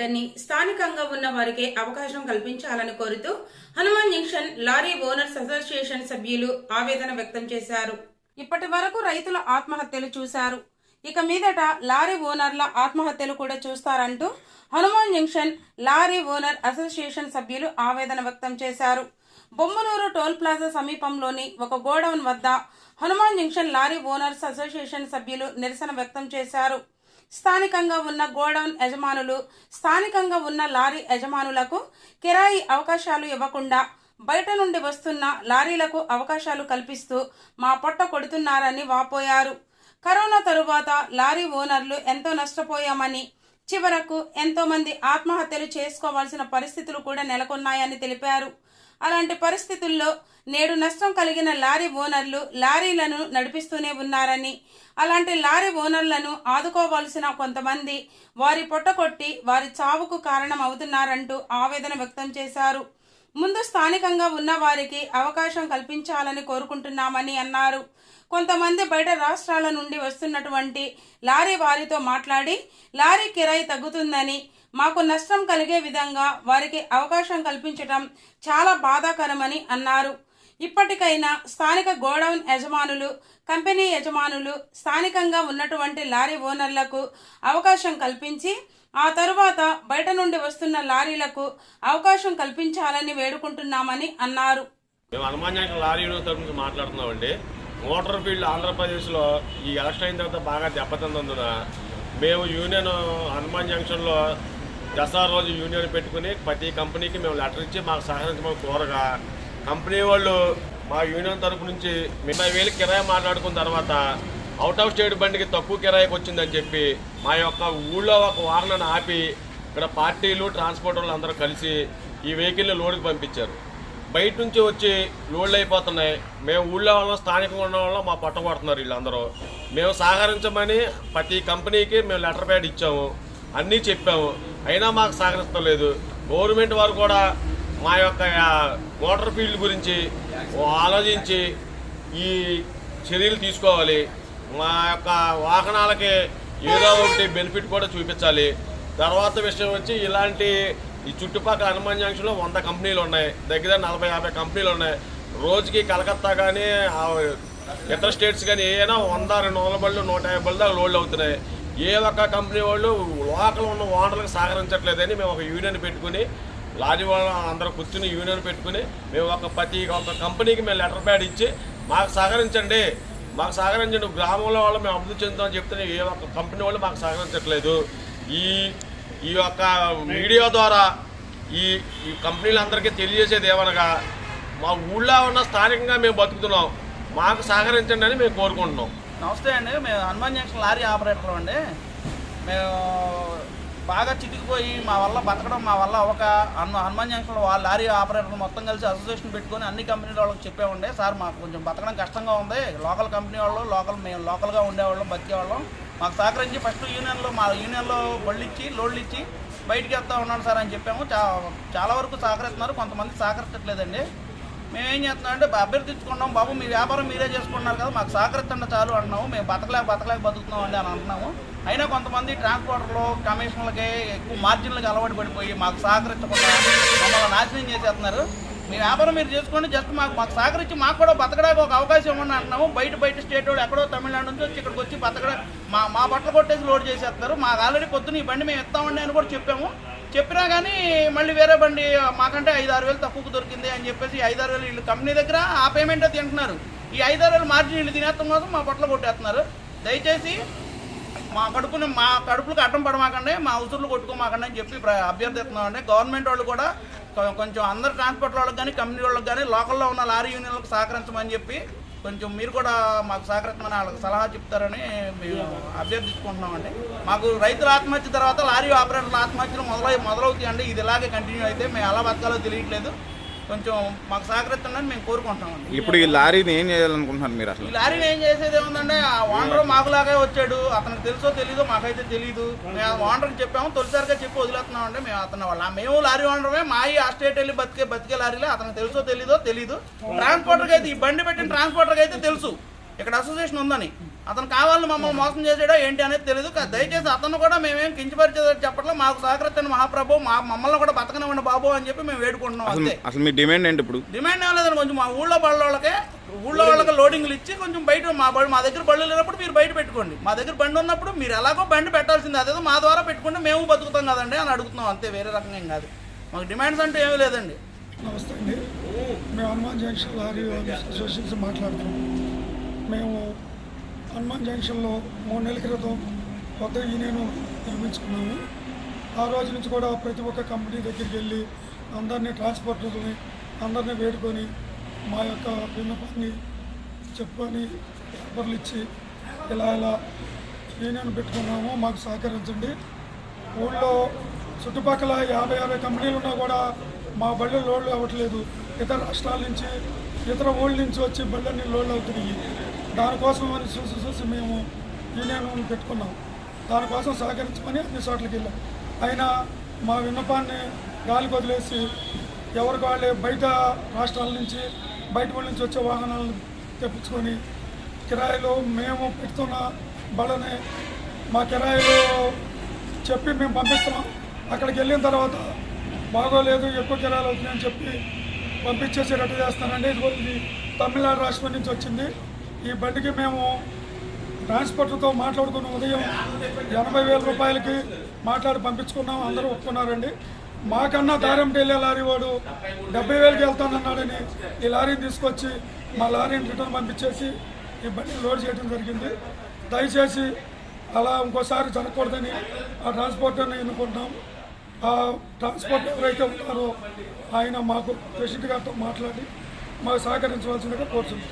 అందరినీ స్థానికంగా ఉన్న వారికి అవకాశం కల్పించాలని కోరుతూ Hanuman junction lorry owners association సభ్యులు ఆవేదన వ్యక్తం చేశారు. ఇప్పటి వరకు రైతుల ఆత్మహత్యలు చూశారు. ఇక మీదట లారీ ఓనర్ల ఆత్మహత్యలు కూడా చూస్తారంటూ Hanuman junction lorry owner association సభ్యులు ఆవేదన వ్యక్తం చేశారు. బొమ్మలూరు టోల్ ప్లాజా సమీపంలోని ఒక గోడౌన్ వద్ద Hanuman junction lorry owners association సభ్యులు నిరసన వ్యక్తం చేశారు. స్థానికంగా ఉన్న గోడౌన్ యజమానులు స్థానికంగా ఉన్న లారీ యజమానులకు కిరాయి అవకాశాలు ఇవ్వకుండా బయట నుండి వస్తున్న లారీలకు అవకాశాలు కల్పిస్తూ మా పొట్ట కొడుతున్నారని వాపోయారు. కరోనా తరువాత లారీ ఓనర్లు ఎంతో నష్టపోయామని చివరకు ఎంతోమంది ఆత్మహత్యలు చేసుకోవాల్సిన పరిస్థితులు కూడా నెలకొన్నాయని తెలిపారు. అలాంటి పరిస్థితుల్లో నేడు నష్టం కలిగిన లారీ ఓనర్లు లారీలను నడిపిస్తూనే ఉన్నారని అలాంటి లారీ ఓనర్లను ఆదుకోవాల్సిన కొంతమంది వారి పొట్టకొట్టి వారి చావుకు కారణం అవుతున్నారంటూ ఆవేదన వ్యక్తం చేశారు. ముందు స్థానికంగా ఉన్న వారికి అవకాశం కల్పించాలని కోరుకుంటున్నామని అన్నారు. కొంతమంది బయట రాష్ట్రాల నుండి వస్తున్నటువంటి లారీ వారితో మాట్లాడి లారీ కిరాయి తగ్గుతుందని మాకు నష్టం కలిగే విధంగా వారికి అవకాశం కల్పించటం చాలా బాధాకరమని అన్నారు. ఇప్పటికైనా స్థానిక గోడౌన్ యజమానులు కంపెనీ యజమానులు స్థానికంగా ఉన్నటువంటి లారీ ఓనర్లకు అవకాశం కల్పించి ఆ తరువాత బయట నుండి వస్తున్న లారీలకు అవకాశం కల్పించాలని వేడుకుంటున్నామని అన్నారు. మేము హనుమాన్ లారీ నుంచి మాట్లాడుతున్నామండి. మోటార్ ఫీల్డ్ ఆంధ్రప్రదేశ్లో ఈ ఎలక్షన్ అయిన తర్వాత బాగా దెబ్బతిన్నందున మేము యూనియన్ హనుమాన్ జంక్షన్లో దసరా రోజు యూనియన్ పెట్టుకుని ప్రతి కంపెనీకి మేము లెటర్ ఇచ్చి మాకు సహకరించమని కోరగా కంపెనీ వాళ్ళు మా యూనియన్ తరపు నుంచి ముప్పై వేలు కిరాయి మాట్లాడుకున్న తర్వాత అవుట్ ఆఫ్ స్టేట్ బండికి తక్కువ కిరాయికి వచ్చిందని చెప్పి మా యొక్క ఊళ్ళో ఒక వాహనాన్ని ఆపి ఇక్కడ పార్టీలు ట్రాన్స్పోర్టర్లు అందరూ కలిసి ఈ వెహికల్ని లోడ్కి పంపించారు. బయట నుంచి వచ్చి లోడ్లు అయిపోతున్నాయి. మేము ఊళ్ళో వాళ్ళం స్థానికంగా ఉన్న వాళ్ళం మా పట్టబడుతున్నారు వీళ్ళందరూ. మేము సహకరించమని ప్రతి కంపెనీకి మేము లెటర్ ప్యాడ్ ఇచ్చాము. అన్నీ చెప్పాము. అయినా మాకు సహకరిస్తలేదు గవర్నమెంట్ వారు కూడా మా యొక్క వాటర్ మోటార్ ఫీల్డ్ గురించి ఆలోచించి ఈ చర్యలు తీసుకోవాలి. మా యొక్క వాహనాలకి ఏదో ఒకటి బెనిఫిట్ కూడా చూపించాలి. తర్వాత విషయం వచ్చి ఇలాంటి ఈ చుట్టుపక్కల హనుమాన్ జంక్షన్లో వంద కంపెనీలు ఉన్నాయి. దగ్గర నలభై యాభై కంపెనీలు ఉన్నాయి. రోజుకి కలకత్తా కానీ ఇతర స్టేట్స్ కానీ ఏదైనా వంద రెండు వందల బళ్ళు నూట యాభై బళ్ళు దాకా లోడ్లు అవుతున్నాయి. ఏ ఒక్క కంపెనీ వాళ్ళు లోకల్ ఉన్న ఓనర్లకు సహకరించట్లేదని మేము ఒక యూనియన్ పెట్టుకుని లారీ వాళ్ళు అందరూ కూర్చుని యూనియన్ పెట్టుకుని మేము ఒక ప్రతి ఒక్క కంపెనీకి మేము లెటర్ ప్యాడ్ ఇచ్చి మాకు సహకరించండి మాకు సహకరించండి గ్రామంలో వాళ్ళు మేము అభివృద్ధి చెందుతామని చెప్తే ఏ ఒక్క కంపెనీ వాళ్ళు మాకు సహకరించట్లేదు. ఈ ఈ యొక్క మీడియా ద్వారా ఈ ఈ కంపెనీలందరికీ తెలియజేసేది ఏమనగా మా ఊళ్ళో ఉన్న స్థానికంగా మేము బతుకుతున్నాం మాకు సహకరించండి అని మేము కోరుకుంటున్నాం. నమస్తే అండి. మేము హనుమాన్ జంక్షన్ లారీ ఆపరేటర్ అండి. మేము బాగా చితికిపోయి మా వల్ల బతకడం మా వల్ల ఒక హను హనుమాన్ జంక్షన్లో వాళ్ళ లారీ ఆపరేటర్ మొత్తం కలిసి అసోసియేషన్ పెట్టుకొని అన్ని కంపెనీల వాళ్ళకి చెప్పామండి. సార్ మాకు కొంచెం బతకడం కష్టంగా ఉంది. లోకల్ కంపెనీ వాళ్ళు లోకల్ మేము లోకల్గా ఉండేవాళ్ళం బతికేవాళ్ళం. మాకు సహకరించి ఫస్ట్ యూనియన్లో మా యూనియన్లో బళ్ళు ఇచ్చి లోడ్లు ఇచ్చి బయటికి వెళ్తా ఉన్నాను సార్ అని చెప్పాము. చాలా వరకు సహకరిస్తున్నారు. కొంతమంది సహకరించట్లేదండి. మేమేం చేస్తున్నాం అంటే అభ్యర్థించుకున్నాం బాబు మీ వ్యాపారం మీరే చేసుకుంటున్నారు కదా మాకు సహకరించండి చాలు అంటున్నాము. మేము బతకలేక బతకలేక బతుకుతున్నాం అండి అని అంటున్నాము. అయినా కొంతమంది ట్రాన్స్పోర్టర్లు కమిషన్లకి ఎక్కువ మార్జిన్లకు అలవాటు పడిపోయి మాకు సహకరించకుండా మమ్మల్ని నాశనం చేసేస్తున్నారు. మీ వ్యాపారం మీరు చేసుకోండి జస్ట్ మాకు మాకు సహకరించి మాకు కూడా బతకడానికి ఒక అవకాశం ఇవ్వండి అంటున్నాము. బయట బయట స్టేట్ వాళ్ళు ఎక్కడో తమిళనాడు నుంచి వచ్చి ఇక్కడికి వచ్చి బతకడ మా మా బట్టలు కొట్టేసి లోడ్ చేసేస్తారు మాకు ఆల్రెడీ పొద్దున ఈ బండి మేము ఇస్తామండి అని కూడా చెప్పాము. చెప్పినా కానీ మళ్ళీ వేరే బండి మాకంటే ఐదు ఆరు వేలు తక్కువకు దొరికింది అని చెప్పేసి ఐదు ఆరు వేలు వీళ్ళు కంపెనీ దగ్గర ఆ పేమెంట్ తింటున్నారు. ఈ ఐదు ఆరు వేలు మార్జిన్ వీళ్ళు తినేస్తాం కోసం మా పొట్టలు కొట్టేస్తున్నారు. దయచేసి మా కడుపుని మా కడుపులకు అడ్డం పడమాకండి మా ఉసురులు కొట్టుకోమాకండి అని చెప్పి ప్ర- అభ్యర్థిస్తున్నామండి. గవర్నమెంట్ వాళ్ళు కూడా కొంచెం అందరు ట్రాన్స్పోర్ట్ వాళ్ళకి కానీ కంపెనీ వాళ్ళకి కానీ లోకల్లో ఉన్న లారీ యూనియన్లకు సహకరించమని చెప్పి కొంచెం మీరు కూడా మాకు సహకరించమని వాళ్ళకి సలహా చెప్తారని మేము అభ్యర్థించుకుంటున్నామండి. మాకు రైతుల ఆత్మహత్య తర్వాత లారీ ఆపరేటర్ల ఆత్మహత్యలు మొదలై మొదలవుతాయండి. ఇది ఇలాగే కంటిన్యూ అయితే మేము ఎలా బతకాలో తెలియట్లేదు. కొంచెం మాకు సహకరిస్తుందని మేము కోరుకుంటున్నామండి. ఇప్పుడు ఈ లారీని ఏం చేయాలనుకుంటున్నారు మీరు ఈ అసలు లారీని ఏం చేసేది ఏముందంటే ఆ ఓనర్ మాకులాగే వచ్చాడు. అతనికి తెలుసో తెలీదో మాకైతే తెలియదు మేము ఆ ఓనర్కి చెప్పాము తొలిసారిగా చెప్పి వదిలేస్తున్నాం అంటే మేము అతను వాళ్ళ మేము లారీ ఓనరమే మా ఈ ఆ స్టేట్ వెళ్ళి బతికే బతికే లారీలే. అతనికి తెలుసో తెలీదో తెలీదు. ట్రాన్స్పోర్టర్కి అయితే ఈ బండి పెట్టిన ట్రాన్స్పోర్టర్కి అయితే తెలుసు. ఇక్కడ అసోసియేషన్ ఉందని. అతను కావాలని మమ్మల్ని మోసం చేసాడో ఏంటి అనేది తెలియదు దయచేసి అతను కూడా మేమేం కించపరిచేది చెప్పట్లేదు. మాకు సహకరించండి మహాప్రభు మా మమ్మల్ని కూడా బతకనివ్వండి బాబు అని చెప్పి మేము వేడుకుంటున్నాం అసలు అంతే. అసలు మీ డిమాండ్ ఏంటి ఇప్పుడు? డిమాండ్ ఏం లేదండి. కొంచెం మా ఊళ్ళో బళ్ళ వాళ్ళకే ఊళ్ళో వాళ్ళకి లోడింగ్లు ఇచ్చి కొంచెం బయట మా బడి మా దగ్గర బళ్ళు లేనప్పుడు మీరు బయట పెట్టుకోండి. మా దగ్గర బండి ఉన్నప్పుడు మీరు ఎలాగో బండి పెట్టాల్సింది. అదేదో మా ద్వారా పెట్టుకుంటే మేము బతుకుతాం కదండి అని అడుగుతున్నాం. అంతే వేరే రకంగా ఏం కాదు. మాకు డిమాండ్స్ అంటే ఏమీ లేదండి. నమస్తే అండి. మేము హనుమాన్ జంక్షన్ లారీ అసోసియేషన్ మాట్లాడుతున్నాం. మేము హనుమాన్ జంక్షన్లో మూడు నెలల క్రితం కొత్త యూనియన్ నిర్మించుకున్నాము. ఆ రోజు నుంచి కూడా ప్రతి ఒక్క కంపెనీ దగ్గరికి వెళ్ళి అందరినీ ట్రాన్స్పోర్టర్ని అందరినీ వేడుకొని మా యొక్క విన్నపాన్ని చెప్పుకొని పేపర్లు ఇచ్చి ఇలా ఇలా యూనియన్ పెట్టుకున్నాము. మాకు సహకరించండి. ఊళ్ళో చుట్టుపక్కల యాభై అరవై కంపెనీలు ఉన్నా కూడా మా బళ్ళు లోడ్లు అవ్వట్లేదు. ఇతర రాష్ట్రాల నుంచి ఇతర ఊళ్ళ నుంచి వచ్చి బళ్ళని లోడ్లు అవుతున్నాయి. దానికోసం అని చూసి చూసి మేము యూనియన్ పెట్టుకున్నాం. దానికోసం సహకరించమని అన్ని చోట్లకి వెళ్ళాం. అయినా మా విన్నపాన్ని గాలికి వదిలేసి ఎవరికి వాళ్ళే బయట రాష్ట్రాల నుంచి బయట వాళ్ళ నుంచి వచ్చే వాహనాలను తెప్పించుకొని కిరాయిలు మేము పెడుతున్న బడని మా కిరాయిలు చెప్పి మేము పంపిస్తున్నాం. అక్కడికి వెళ్ళిన తర్వాత బాగోలేదు ఎక్కువ కిరాయిలు అవుతున్నాయని చెప్పి పంపించేసి రెడీ చేస్తానండి. ఇది తమిళనాడు రాష్ట్రం నుంచి వచ్చింది. ఈ బండికి మేము ట్రాన్స్పోర్టర్తో మాట్లాడుకున్న ఉదయం ఎనభై వేల రూపాయలకి మాట్లాడి పంపించుకున్నాం. అందరూ ఒప్పుకున్నారండి. మాకన్నా దారం వెళ్ళే లారీ వాడు డెబ్బై వేలకి వెళ్తానన్నాడని ఈ లారీని తీసుకొచ్చి మా లారీని రిటర్న్ పంపించేసి ఈ బండిని లోడ్ చేయడం జరిగింది. దయచేసి అలా ఇంకోసారి జరగకూడదని ఆ ట్రాన్స్పోర్టర్ని ఎన్నుకుంటాం. ఆ ట్రాన్స్పోర్ట్ ఎవరైతే ఉన్నారో ఆయన మాకు ప్రెసిడెంట్ గారితో మాట్లాడి మాకు సహకరించవలసిందిగా కోరుతున్నాం.